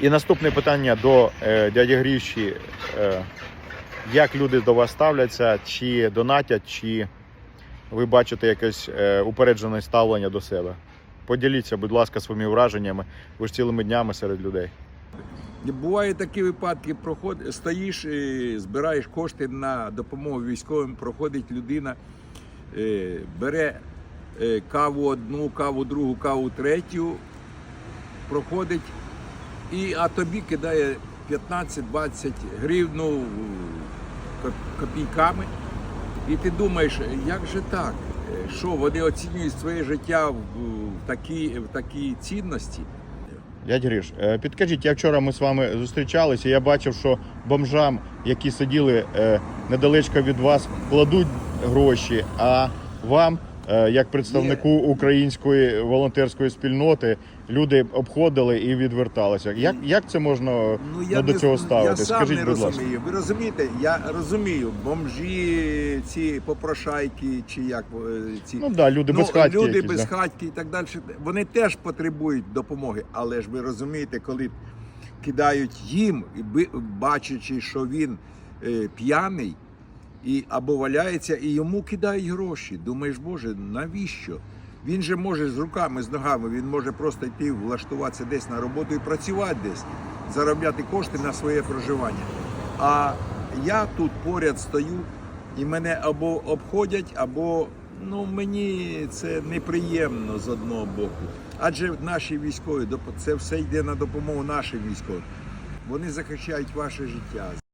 І наступне питання до е, дяді Гріші. Е, як люди до вас ставляться, чи донатять, чи ви бачите якесь е, упереджене ставлення до себе? Поділіться, будь ласка, своїми враженнями. Ви ж цілими днями серед людей. Бувають такі випадки, проход... стоїш, і збираєш кошти на допомогу військовим, проходить людина, е, бере е, каву одну, каву другу, каву третю, проходить, і, а тобі кидає 15-20 гривну копійками. І ти думаєш, як же так? Що вони оцінюють своє життя в, в, такі, в такі цінності? Дядь Гріш, е, підкажіть, я вчора ми з вами зустрічалися. Я бачив, що бомжам, які сиділи е, недалечко від вас, кладуть гроші. А вам, як представнику української волонтерської спільноти, люди обходили і відверталися. Як, як це можна ну, до не- цього Я сам Скажіть, не будь ласка. розумію. Ви розумієте? Я розумію, бомжі, ці попрошайки, чи як е, ці Ну да, люди без хатки люди якісь, без да. хатки і так далі. Вони теж потребують допомоги. Але ж ви розумієте, коли кидають їм, бачачи, що він е, п'яний. І або валяється, і йому кидають гроші. Думаєш, Боже, навіщо? Він же може з руками, з ногами, він може просто йти, влаштуватися десь на роботу і працювати десь, заробляти кошти на своє проживання. А я тут поряд стою, і мене або обходять, або ну мені це неприємно з одного боку. Адже наші військові це все йде на допомогу нашим військовим. Вони захищають ваше життя.